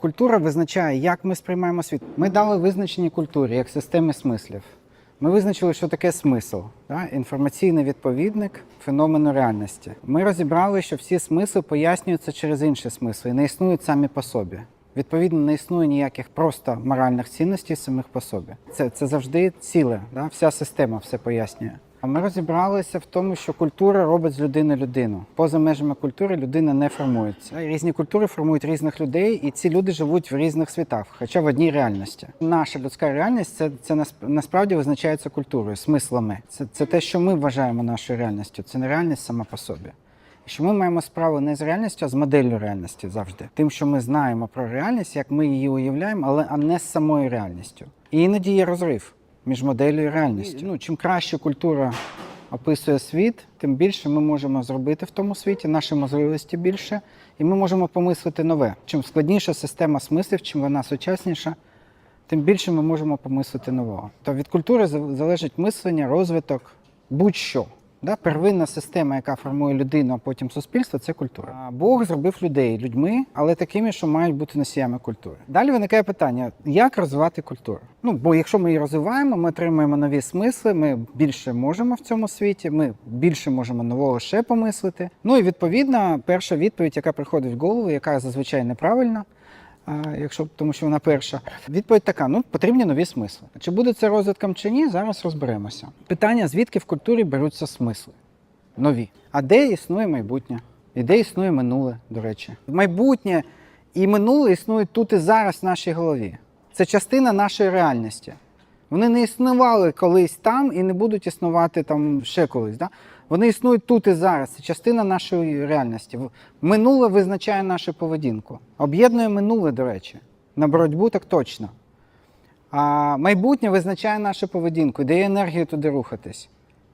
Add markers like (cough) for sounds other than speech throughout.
Культура визначає, як ми сприймаємо світ. Ми дали визначення культурі як системи смислів. Ми визначили, що таке смисл, да? інформаційний відповідник феномену реальності. Ми розібрали, що всі смисли пояснюються через інші смисли і не існують самі по собі. Відповідно, не існує ніяких просто моральних цінностей самих по собі. Це, це завжди ціле, да? вся система все пояснює. Ми розібралися в тому, що культура робить з людини людину. Поза межами культури людина не формується. Різні культури формують різних людей, і ці люди живуть в різних світах, хоча в одній реальності. Наша людська реальність це, це насправді визначається культурою, смислами. Це, це те, що ми вважаємо нашою реальністю. Це не реальність сама по собі. Що ми маємо справу не з реальністю, а з моделлю реальності завжди. Тим, що ми знаємо про реальність, як ми її уявляємо, але а не з самою реальністю. І іноді є розрив між моделлю і реальністю. Ну, чим краще культура описує світ, тим більше ми можемо зробити в тому світі, наші можливості більше, і ми можемо помислити нове. Чим складніша система смислів, чим вона сучасніша, тим більше ми можемо помислити нового. То від культури за- залежить мислення, розвиток, будь-що. Да? Первинна система, яка формує людину, а потім суспільство, це культура. Бог зробив людей людьми, але такими, що мають бути носіями культури. Далі виникає питання: як розвивати культуру? Ну, бо якщо ми її розвиваємо, ми отримуємо нові смисли, ми більше можемо в цьому світі, ми більше можемо нового ще помислити. Ну і відповідно, перша відповідь, яка приходить в голову, яка зазвичай неправильна, якщо тому, що вона перша. Відповідь така: ну потрібні нові смисли. Чи буде це розвитком чи ні, зараз розберемося. Питання: звідки в культурі беруться смисли? Нові. А де існує майбутнє? І де існує минуле, до речі? Майбутнє і минуле існують тут і зараз в нашій голові. Це частина нашої реальності. Вони не існували колись там і не будуть існувати там ще колись. Да? Вони існують тут і зараз. Це частина нашої реальності. Минуле визначає нашу поведінку. Об'єднує минуле, до речі. На боротьбу так точно. А майбутнє визначає нашу поведінку, дає енергію туди рухатись.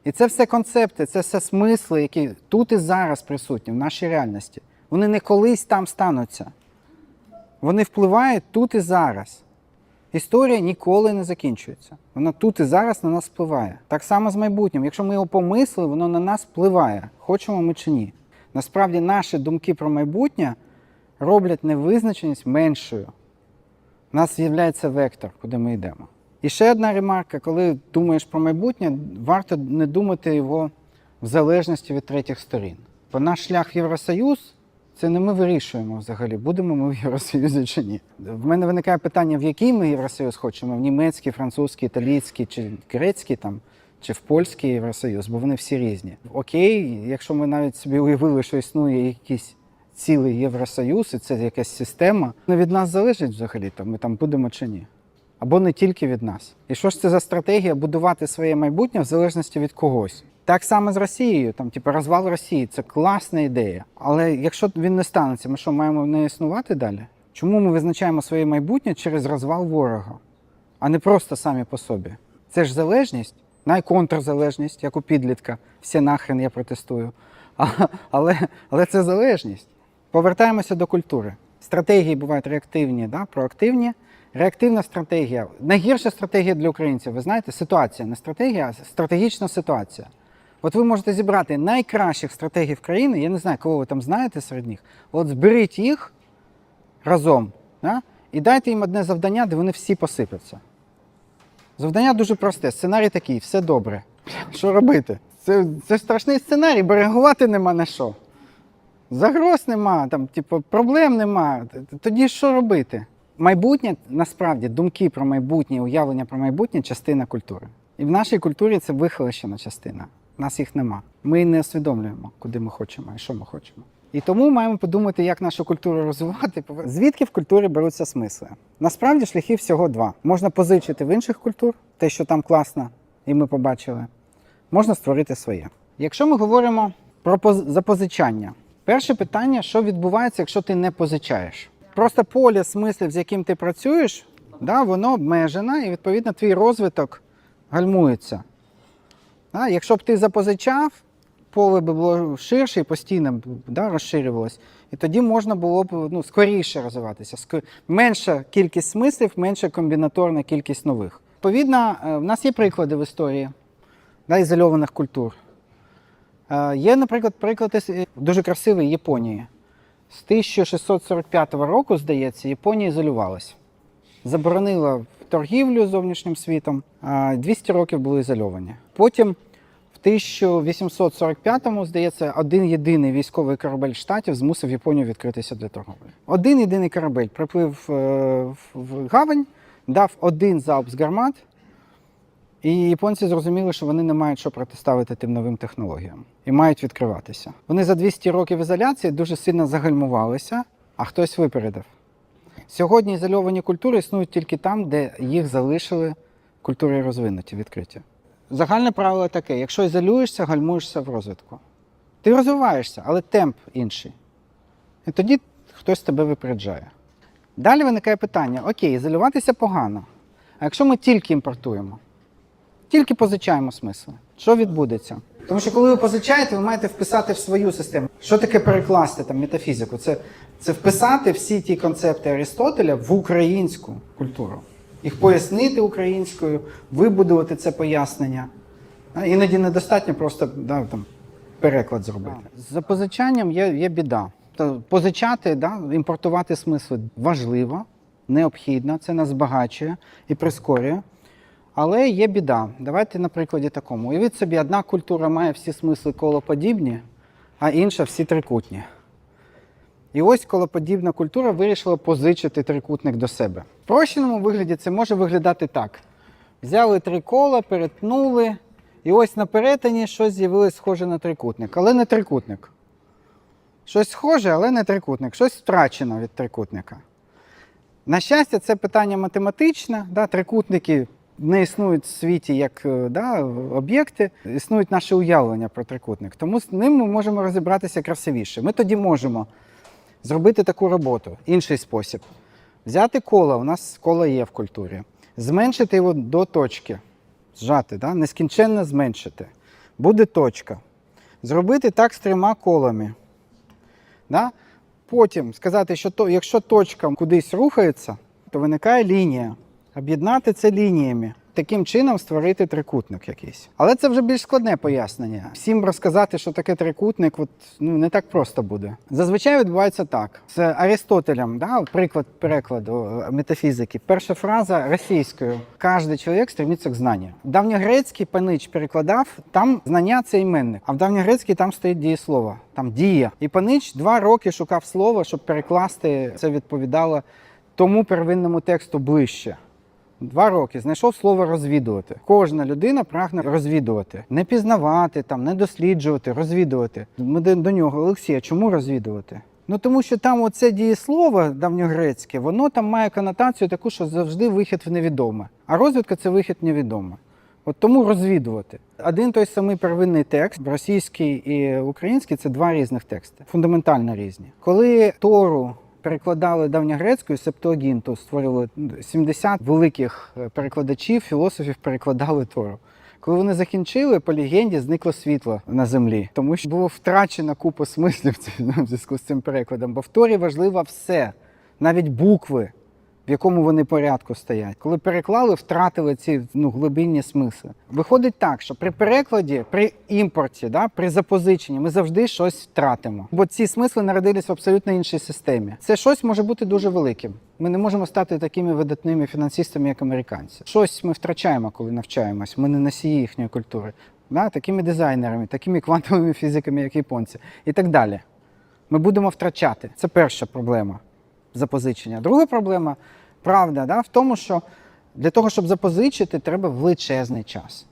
І це все концепти, це все смисли, які тут і зараз присутні в нашій реальності. Вони не колись там стануться. Вони впливають тут і зараз. Історія ніколи не закінчується. Вона тут і зараз на нас впливає. Так само з майбутнім. Якщо ми його помислили, воно на нас впливає, хочемо ми чи ні. Насправді наші думки про майбутнє роблять невизначеність меншою. У нас з'являється вектор, куди ми йдемо. І ще одна ремарка: коли думаєш про майбутнє, варто не думати його в залежності від третіх сторін. Бо наш шлях в Євросоюз це не ми вирішуємо взагалі, будемо ми в Євросоюзі чи ні. В мене виникає питання, в який ми Євросоюз хочемо: в німецький, французький, італійський чи грецький там. Чи в польський Євросоюз, бо вони всі різні. Окей, якщо ми навіть собі уявили, що існує якийсь цілий Євросоюз, і це якась система, не від нас залежить взагалі, то ми там будемо чи ні. Або не тільки від нас. І що ж це за стратегія будувати своє майбутнє в залежності від когось? Так само з Росією, там, типу, розвал Росії це класна ідея. Але якщо він не станеться, ми що маємо не існувати далі? Чому ми визначаємо своє майбутнє через розвал ворога, а не просто самі по собі? Це ж залежність, найконтрзалежність, як у підлітка. Всі нахрен я протестую. А, але, але це залежність. Повертаємося до культури. Стратегії бувають реактивні, да, проактивні. Реактивна стратегія. Найгірша стратегія для українців, ви знаєте, ситуація, не стратегія, а стратегічна ситуація. От ви можете зібрати найкращих стратегів країни, я не знаю, кого ви там знаєте серед них. От зберіть їх разом да, і дайте їм одне завдання, де вони всі посипляться. Завдання дуже просте. Сценарій такий, все добре. Що робити? Це, це страшний сценарій, бо реагувати нема на що. Загроз нема, там, типу, проблем нема. Тоді що робити? Майбутнє, насправді, думки про майбутнє, уявлення про майбутнє частина культури. І в нашій культурі це вихолощена частина. Нас їх нема. Ми не усвідомлюємо, куди ми хочемо і що ми хочемо. І тому маємо подумати, як нашу культуру розвивати. Звідки в культурі беруться смисли? Насправді шляхів всього два. Можна позичити в інших культур, те, що там класно, і ми побачили. Можна створити своє. Якщо ми говоримо про поз- запозичання, перше питання, що відбувається, якщо ти не позичаєш? Просто поле смислів, з яким ти працюєш, да, воно обмежене, і відповідно твій розвиток гальмується. Да, якщо б ти запозичав, поле би було ширше і постійно б да, розширювалось. І тоді можна було б ну, скоріше розвиватися. Ск- Менша кількість смислів, менша комбінаторна кількість нових. Відповідно, е, в нас є приклади в історії да, ізольованих культур. Е, Є, наприклад, приклад дуже красивий Японії. З 1645 року, здається, Японія ізолювалася. Заборонила торгівлю зовнішнім світом, а 200 років були ізольовані. Потім в 1845-му, здається, один єдиний військовий корабель штатів змусив Японію відкритися для торговлі. Один єдиний корабель приплив е, в гавань, дав один залп з гармат, і японці зрозуміли, що вони не мають що протиставити тим новим технологіям і мають відкриватися. Вони за 200 років ізоляції дуже сильно загальмувалися, а хтось випередив. Сьогодні ізольовані культури існують тільки там, де їх залишили культури розвинуті, відкриті. Загальне правило таке: якщо ізолюєшся, гальмуєшся в розвитку. Ти розвиваєшся, але темп інший. І тоді хтось тебе випереджає. Далі виникає питання: окей, ізолюватися погано. А якщо ми тільки імпортуємо, тільки позичаємо смисли, що відбудеться? Тому що коли ви позичаєте, ви маєте вписати в свою систему. Що таке перекласти там метафізику? Це, це вписати всі ті концепти Аристотеля в українську культуру, їх пояснити українською, вибудувати це пояснення. Іноді недостатньо просто да, там, переклад зробити. З запозичанням є, є біда. Позичати, да, імпортувати смисли важливо, необхідно, це нас збагачує і прискорює. Але є біда. Давайте на прикладі такому. Уявіть собі, одна культура має всі смисли колоподібні, а інша всі трикутні. І ось колоподібна культура вирішила позичити трикутник до себе. В прощеному вигляді це може виглядати так: взяли три кола, перетнули, і ось на перетині щось з'явилось схоже на трикутник, але не трикутник. Щось схоже, але не трикутник, щось втрачено від трикутника. На щастя, це питання математичне. Да? Трикутники не існують в світі як е, да, об'єкти, існують наші уявлення про трикутник. Тому з ним ми можемо розібратися красивіше. Ми тоді можемо зробити таку роботу, інший спосіб. Взяти коло, у нас коло є в культурі, зменшити його до точки, зжати, да? нескінченно зменшити. Буде точка. Зробити так з трьома колами. Да? Потім сказати, що то, якщо точка кудись рухається, то виникає лінія. Об'єднати це лініями. Таким чином створити трикутник якийсь. Але це вже більш складне пояснення. Всім розказати, що таке трикутник, от, ну, не так просто буде. Зазвичай відбувається так. З Аристотелем, да, приклад перекладу е, метафізики. Перша фраза російською. Кожен чоловік стремиться к знанню. Давньогрецький панич перекладав, там знання це іменник, а в давньогрецькій там стоїть дієслово, там дія. І панич два роки шукав слово, щоб перекласти це відповідало тому первинному тексту ближче. Два роки знайшов слово розвідувати. Кожна людина прагне розвідувати, не пізнавати, там, не досліджувати, розвідувати. Ми до, нього, Олексія, чому розвідувати? Ну тому що там оце дієслово давньогрецьке, воно там має конотацію таку, що завжди вихід в невідоме. А розвідка це вихід в невідоме. От тому розвідувати. Один той самий первинний текст, російський і український це два різних тексти, фундаментально різні. Коли Тору перекладали давньогрецькою септуагінту, створювали 70 великих е, перекладачів, філософів перекладали Тору. Коли вони закінчили, по легенді зникло світло на землі, тому що було втрачено купа смислів (laughs) в зв'язку з цим перекладом. Бо в Торі важливо все, навіть букви, в якому вони порядку стоять. Коли переклали, втратили ці ну, глибинні смисли. Виходить так, що при перекладі, при імпорті, да, при запозиченні ми завжди щось втратимо. Бо ці смисли народились в абсолютно іншій системі. Це щось може бути дуже великим. Ми не можемо стати такими видатними фінансистами, як американці. Щось ми втрачаємо, коли навчаємось. Ми не носії їхньої культури. Да, такими дизайнерами, такими квантовими фізиками, як японці, і так далі. Ми будемо втрачати. Це перша проблема запозичення. Друга проблема, правда, да, в тому, що для того, щоб запозичити, треба величезний час.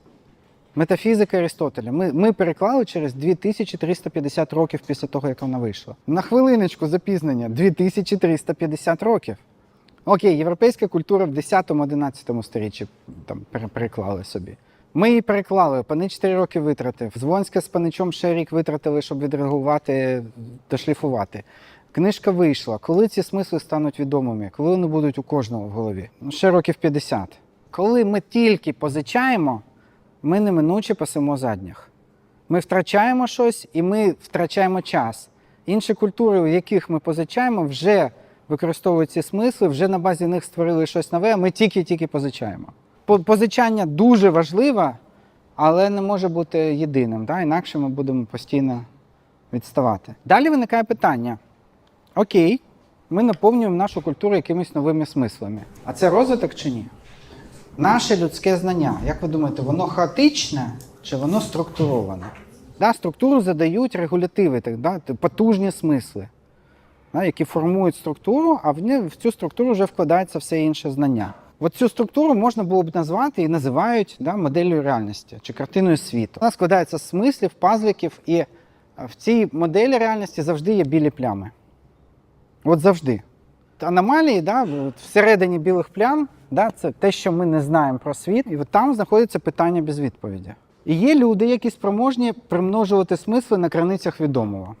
Метафізика Аристотеля. Ми, ми переклали через 2350 років після того, як вона вийшла. На хвилиночку запізнення 2350 років. Окей, європейська культура в 10-11 сторіччі там переклали собі. Ми її переклали, пани 4 роки витратив. Звонська з паничом ще рік витратили, щоб відредагувати, дошліфувати. Книжка вийшла. Коли ці смисли стануть відомими? Коли вони будуть у кожного в голові? Ну, ще років 50. Коли ми тільки позичаємо, ми неминуче пасемо задніх. Ми втрачаємо щось і ми втрачаємо час. Інші культури, у яких ми позичаємо, вже використовують ці смисли, вже на базі них створили щось нове, а ми тільки-тільки позичаємо. Позичання дуже важливе, але не може бути єдиним. Да? Інакше ми будемо постійно відставати. Далі виникає питання: Окей, ми наповнюємо нашу культуру якимись новими смислами. А це розвиток чи ні? Наше людське знання, як ви думаєте, воно хаотичне чи воно структуроване? Да, структуру задають регулятиви, так, да, потужні смисли, да, які формують структуру, а в, цю структуру вже вкладається все інше знання. От цю структуру можна було б назвати і називають да, моделлю реальності чи картиною світу. Вона складається з смислів, пазликів, і в цій моделі реальності завжди є білі плями. От завжди. Аномалії, да, от всередині білих плям, да, це те, що ми не знаємо про світ, і от там знаходиться питання без відповіді. І є люди, які спроможні примножувати смисли на краницях відомого.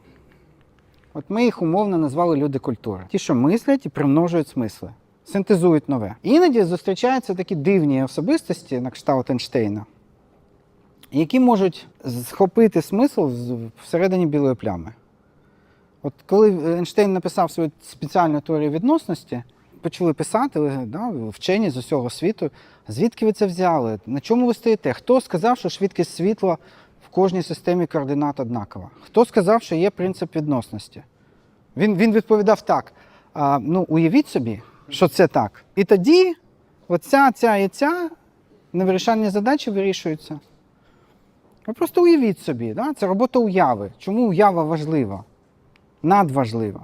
От ми їх умовно назвали люди культури. Ті, що мислять і примножують смисли, синтезують нове. Іноді зустрічаються такі дивні особистості, на кшталт Ейнштейна, які можуть схопити смисл всередині білої плями. От коли Ейнштейн написав свою спеціальну теорію відносності, почали писати да, вчені з усього світу, звідки ви це взяли, на чому ви стоїте? Хто сказав, що швидкість світла в кожній системі координат однакова? Хто сказав, що є принцип відносності? Він, він відповідав так: а, ну, уявіть собі, що це так. І тоді оця, ця і ця невирішальні задачі вирішуються. Ви просто уявіть собі, да? це робота уяви. Чому уява важлива? Надважлива,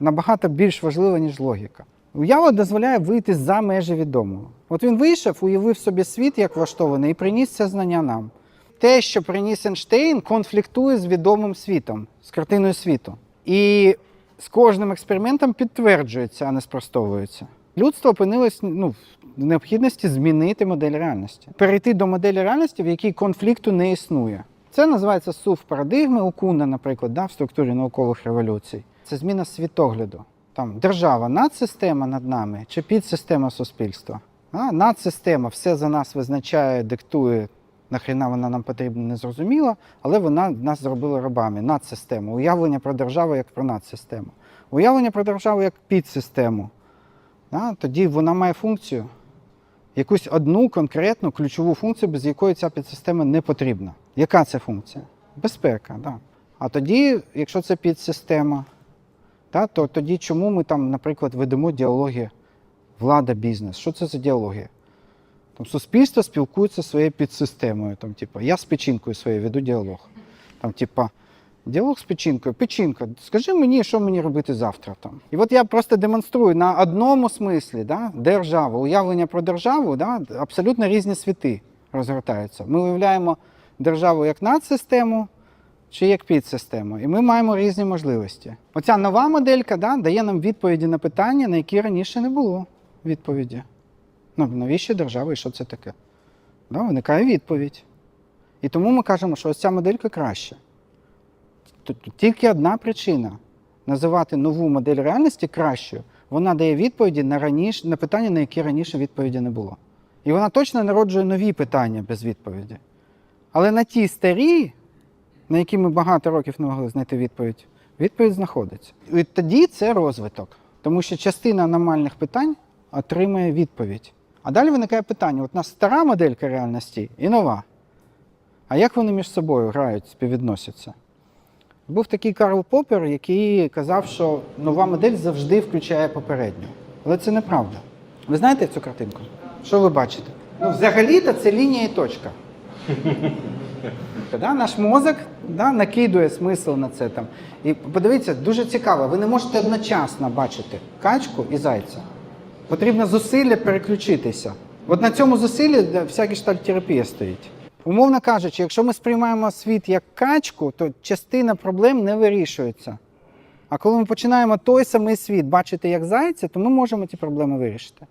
набагато більш важлива, ніж логіка. Уява дозволяє вийти за межі відомого. От він вийшов, уявив собі світ як влаштований і приніс це знання нам. Те, що приніс Ейнштейн, конфліктує з відомим світом, з картиною світу. І з кожним експериментом підтверджується, а не спростовується. Людство опинилось ну, в необхідності змінити модель реальності, перейти до моделі реальності, в якій конфлікту не існує. Це називається сув парадигми у Куна, наприклад, да, в структурі наукових революцій. Це зміна світогляду. Там держава надсистема над нами чи підсистема суспільства. А, надсистема все за нас визначає, диктує, нахріна вона нам потрібна, не зрозуміло, але вона нас зробила рабами. Надсистема. Уявлення про державу як про надсистему. Уявлення про державу як підсистему. А, тоді вона має функцію, якусь одну конкретну ключову функцію, без якої ця підсистема не потрібна. Яка це функція? Безпека, так. Да. А тоді, якщо це підсистема, та, то тоді чому ми там, наприклад, ведемо діалоги влада-бізнес? Що це за діалоги? Там суспільство спілкується зі своєю підсистемою. Там, типу, я з печінкою своєю веду діалог. Там, типу, діалог з печінкою. Печінка, скажи мені, що мені робити завтра. Там. І от я просто демонструю на одному смислі да, держава, уявлення про державу, да, абсолютно різні світи розгортаються. Ми уявляємо державу як надсистему чи як підсистему. І ми маємо різні можливості. Оця нова моделька да, дає нам відповіді на питання, на які раніше не було відповіді. Ну, навіщо держава і що це таке? Да, виникає відповідь. І тому ми кажемо, що ось ця моделька краща. Тільки одна причина називати нову модель реальності кращою. Вона дає відповіді на, раніше, на питання, на які раніше відповіді не було. І вона точно народжує нові питання без відповіді. Але на ті старі, на які ми багато років не могли знайти відповідь, відповідь знаходиться. І тоді це розвиток. Тому що частина аномальних питань отримує відповідь. А далі виникає питання: от у нас стара моделька реальності і нова. А як вони між собою грають, співвідносяться? Був такий Карл Поппер, який казав, що нова модель завжди включає попередню. Але це неправда. Ви знаєте цю картинку? Що ви бачите? Ну, взагалі-то це лінія і точка. Да, наш мозок да, накидує смисл на це там. І подивіться, дуже цікаво, ви не можете одночасно бачити качку і зайця. Потрібно зусилля переключитися. От на цьому зусиллі да, вся гештальтерапія стоїть. Умовно кажучи, якщо ми сприймаємо світ як качку, то частина проблем не вирішується. А коли ми починаємо той самий світ бачити як зайця, то ми можемо ці проблеми вирішити.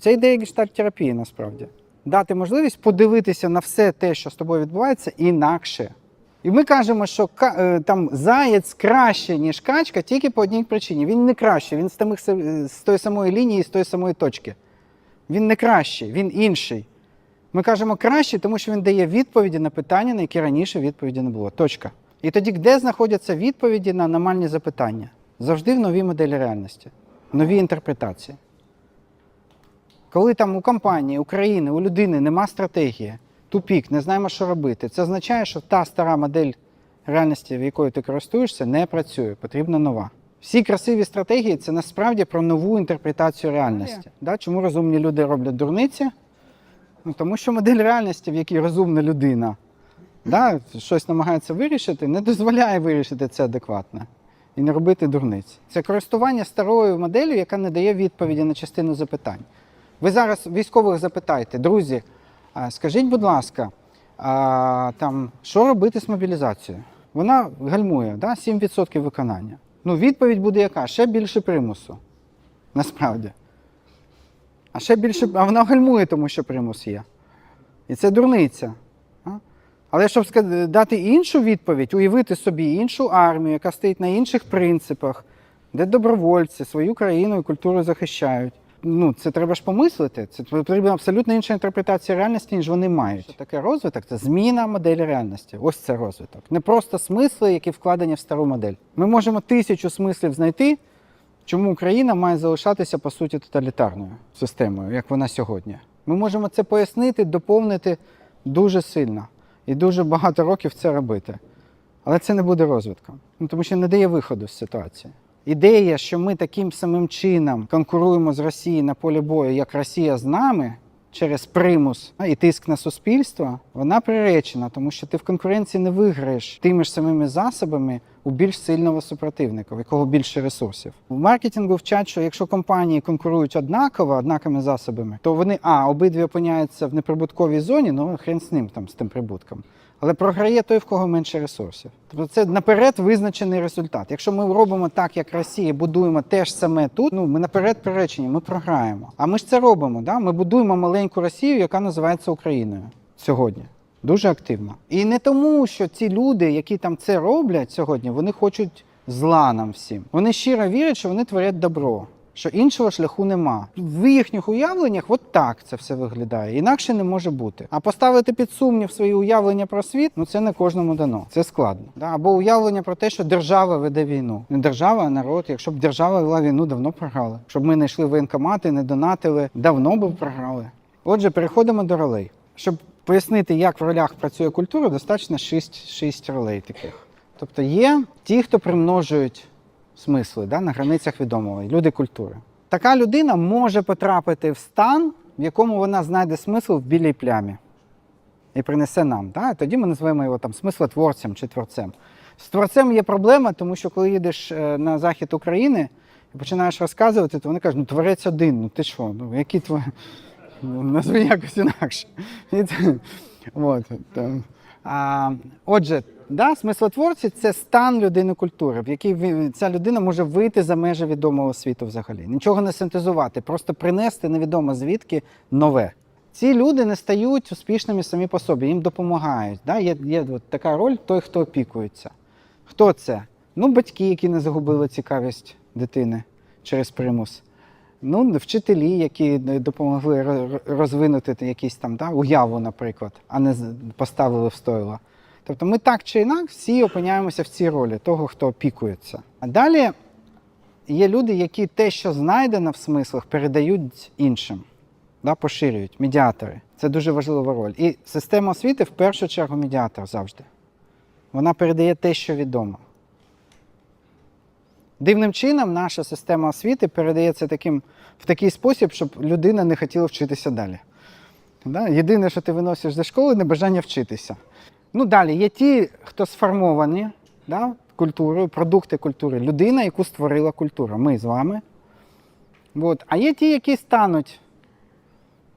Це ідея гештальтерапії насправді. Дати можливість подивитися на все те, що з тобою відбувається, інакше. І ми кажемо, що е, там заєць краще, ніж качка, тільки по одній причині. Він не краще, він з, з тої самої лінії, з тої самої точки. Він не кращий, він інший. Ми кажемо краще, тому що він дає відповіді на питання, на які раніше відповіді не було. Точка. І тоді, де знаходяться відповіді на аномальні запитання? Завжди в новій моделі реальності, в новій інтерпретації. Коли там у компанії, у країни, у людини нема стратегії, тупік, не знаємо, що робити, це означає, що та стара модель реальності, в якою ти користуєшся, не працює, потрібна нова. Всі красиві стратегії це насправді про нову інтерпретацію реальності. Да? Чому розумні люди роблять дурниці? Ну, тому що модель реальності, в якій розумна людина да, щось намагається вирішити, не дозволяє вирішити це адекватно і не робити дурниць. Це користування старою моделлю, яка не дає відповіді на частину запитань. Ви зараз військових запитаєте, друзі, скажіть, будь ласка, а, там, що робити з мобілізацією? Вона гальмує, да? 7% виконання. Ну, відповідь буде яка? Ще більше примусу. Насправді. А ще більше. А вона гальмує, тому що примус є. І це дурниця. Але щоб дати іншу відповідь, уявити собі іншу армію, яка стоїть на інших принципах, де добровольці свою країну і культуру захищають. Ну, це треба ж помислити. Це потрібна абсолютно інша інтерпретація реальності, ніж вони мають. Що таке розвиток це зміна моделі реальності. Ось це розвиток. Не просто смисли, які вкладені в стару модель. Ми можемо тисячу смислів знайти, чому Україна має залишатися по суті тоталітарною системою, як вона сьогодні. Ми можемо це пояснити, доповнити дуже сильно і дуже багато років це робити. Але це не буде розвитком, ну, тому що не дає виходу з ситуації. Ідея, що ми таким самим чином конкуруємо з Росією на полі бою, як Росія з нами через примус і тиск на суспільство, вона приречена, тому що ти в конкуренції не виграєш тими ж самими засобами у більш сильного супротивника, в якого більше ресурсів. В маркетингу вчать, що якщо компанії конкурують однаково, однаковими засобами, то вони а обидві опиняються в неприбутковій зоні, ну хрен з ним там з тим прибутком. Але програє той, в кого менше ресурсів. Тобто це наперед визначений результат. Якщо ми робимо так, як Росія, будуємо те ж саме тут, ну ми наперед приречені, ми програємо. А ми ж це робимо. Да? Ми будуємо маленьку Росію, яка називається Україною сьогодні. Дуже активно. І не тому, що ці люди, які там це роблять сьогодні, вони хочуть зла нам всім. Вони щиро вірять, що вони творять добро, що іншого шляху нема. В їхніх уявленнях от так це все виглядає. Інакше не може бути. А поставити під сумнів свої уявлення про світ, ну це не кожному дано. Це складно. Або уявлення про те, що держава веде війну. Не держава, а народ. Якщо б держава вела війну, давно програли. Щоб ми не йшли воєнкомати, не донатили, давно б програли. Отже, переходимо до ролей. Щоб пояснити, як в ролях працює культура, достатньо 6, 6 ролей таких. Тобто є ті, хто примножують смисли да, на границях відомого, люди культури. Така людина може потрапити в стан, в якому вона знайде смисл в білій плямі і принесе нам. Да? Тоді ми називаємо його там смислотворцем чи творцем. З творцем є проблема, тому що коли їдеш е, на захід України і починаєш розказувати, то вони кажуть, ну творець один, ну ти що, ну які твої. Ну, Назви якось інакше. (laughs) От. А, отже, да, смислотворці це стан людини культури, в якій ця людина може вийти за межі відомого світу взагалі. Нічого не синтезувати, просто принести невідомо звідки нове. Ці люди не стають успішними самі по собі, їм допомагають. Да? Є, є от така роль той, хто опікується. Хто це? Ну, батьки, які не загубили цікавість дитини через примус. Ну, вчителі, які допомогли розвинути якісь там да, уяву, наприклад, а не поставили в стойло. Тобто ми так чи інак всі опиняємося в цій ролі того, хто опікується. А далі є люди, які те, що знайдено в смислах, передають іншим, да, поширюють, медіатори. Це дуже важлива роль. І система освіти в першу чергу медіатор завжди. Вона передає те, що відомо. Дивним чином наша система освіти передається таким, в такий спосіб, щоб людина не хотіла вчитися далі. Да? Єдине, що ти виносиш зі школи, небажання вчитися. Ну, далі є ті, хто сформовані да, культурою, продукти культури, людина, яку створила культура. Ми з вами. От. А є ті, які стануть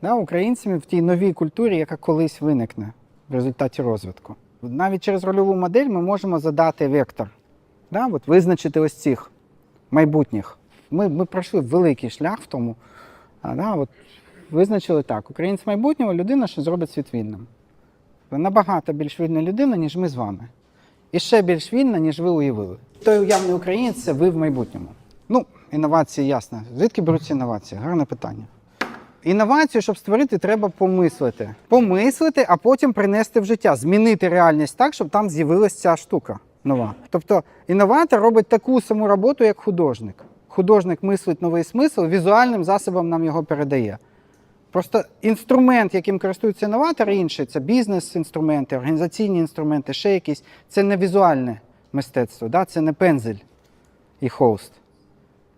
да, українцями в тій новій культурі, яка колись виникне в результаті розвитку. Навіть через рольову модель ми можемо задати вектор, да, от визначити ось цих майбутніх. Ми, ми пройшли великий шлях в тому. Да, от, визначили так: українець майбутнього людина, що зробить світ вільним. Набагато більш вільна людина, ніж ми з вами. І ще більш вільна, ніж ви уявили. Той уявний українець це ви в майбутньому. Ну, інновації ясно. Звідки беруться інновації? Гарне питання. Інновацію, щоб створити, треба помислити. Помислити, а потім принести в життя, змінити реальність так, щоб там з'явилася ця штука нова. Тобто інноватор робить таку саму роботу, як художник. Художник мислить новий смисл, візуальним засобом нам його передає. Просто інструмент, яким користуються інноватори, інший це бізнес-інструменти, організаційні інструменти, ще якісь. Це не візуальне мистецтво, да? це не пензель, і хост.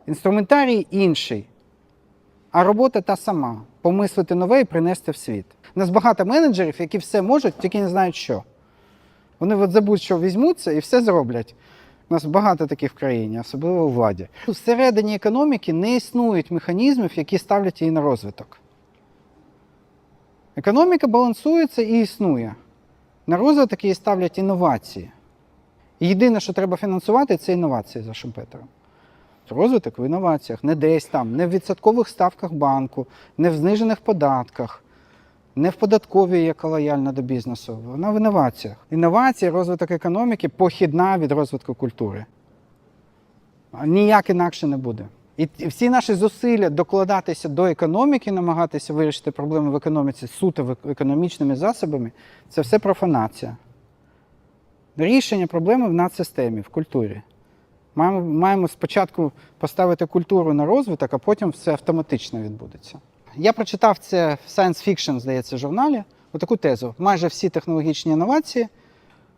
Інструментарій інший, а робота та сама помислити нове і принести в світ. У нас багато менеджерів, які все можуть, тільки не знають що. Вони от забудь, що візьмуться і все зроблять. У нас багато таких в країні, особливо у владі. Всередині економіки не існують механізмів, які ставлять її на розвиток. Економіка балансується і існує. На розвиток її ставлять інновації. Єдине, що треба фінансувати, це інновації за Шумпетером. Розвиток в інноваціях, не десь там, не в відсоткових ставках банку, не в знижених податках, не в податковій, яка лояльна до бізнесу. Вона в інноваціях. Інновації, розвиток економіки похідна від розвитку культури. Ніяк інакше не буде. І всі наші зусилля докладатися до економіки, намагатися вирішити проблеми в економіці суто економічними засобами це все профанація. Рішення проблеми в надсистемі, в культурі. Маємо, маємо спочатку поставити культуру на розвиток, а потім все автоматично відбудеться. Я прочитав це в Science Fiction, здається, журналі, отаку тезу. Майже всі технологічні інновації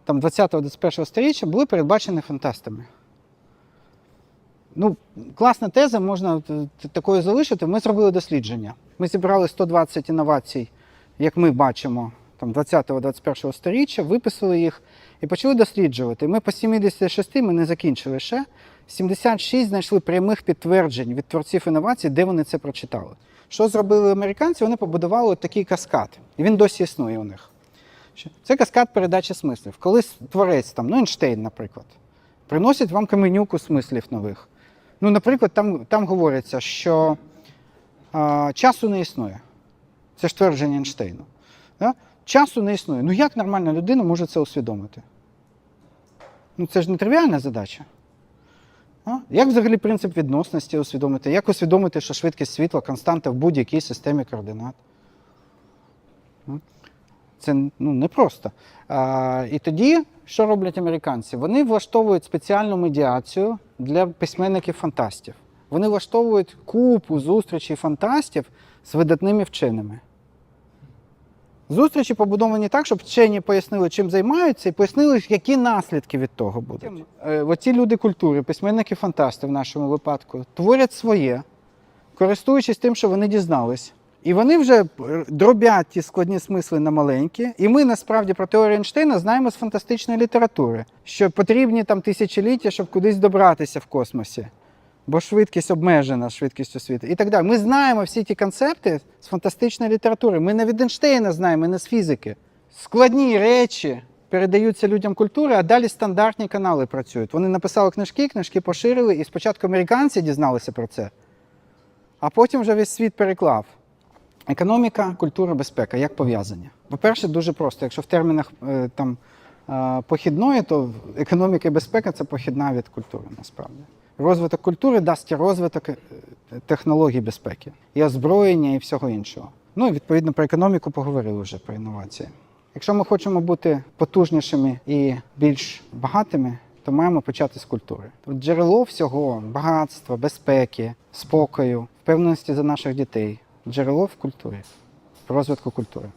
там 20-21 століття були передбачені фантастами. Ну, класна теза, можна т- такою залишити. Ми зробили дослідження. Ми зібрали 120 інновацій, як ми бачимо, там 20-21 століття, виписали їх і почали досліджувати. Ми по 76 ми не закінчили ще. 76 знайшли прямих підтверджень від творців інновацій, де вони це прочитали. Що зробили американці? Вони побудували такий каскад. І він досі існує у них. Це каскад передачі смислів. Коли творець, там, ну, Ейнштейн, наприклад, приносить вам каменюку смислів нових. Ну, наприклад, там, там говориться, що а, часу не існує. Це ж твердження Ейнштейну. Да? Часу не існує. Ну як нормальна людина може це усвідомити? Ну це ж не тривіальна задача. А? Як взагалі принцип відносності усвідомити? Як усвідомити, що швидкість світла константа в будь-якій системі координат? Це ну, непросто. А, і тоді, що роблять американці? Вони влаштовують спеціальну медіацію для письменників-фантастів. Вони влаштовують купу зустрічей фантастів з видатними вченими. Зустрічі побудовані так, щоб вчені пояснили, чим займаються, і пояснили, які наслідки від того будуть. Е, Оці люди культури, письменники-фантасти в нашому випадку, творять своє, користуючись тим, що вони дізнались. І вони вже дробять ті складні смисли на маленькі. І ми насправді про теорію Ейнштейна знаємо з фантастичної літератури, що потрібні там тисячоліття, щоб кудись добратися в космосі. Бо швидкість обмежена швидкістю світу і так далі. Ми знаємо всі ті концепти з фантастичної літератури. Ми не від Ейнштейна знаємо, не з фізики. Складні речі передаються людям культури, а далі стандартні канали працюють. Вони написали книжки, книжки поширили, і спочатку американці дізналися про це, а потім вже весь світ переклав. Економіка, культура, безпека як пов'язані? По-перше, дуже просто. Якщо в термінах е, там, е, похідної, то економіка і безпека це похідна від культури насправді. Розвиток культури дасть розвиток е, технологій безпеки, і озброєння, і всього іншого. Ну і відповідно про економіку поговорили вже про інновації. Якщо ми хочемо бути потужнішими і більш багатими, то маємо почати з культури. Джерело всього багатства, безпеки, спокою, впевненості за наших дітей. Джерело в культурі, в розвитку культури.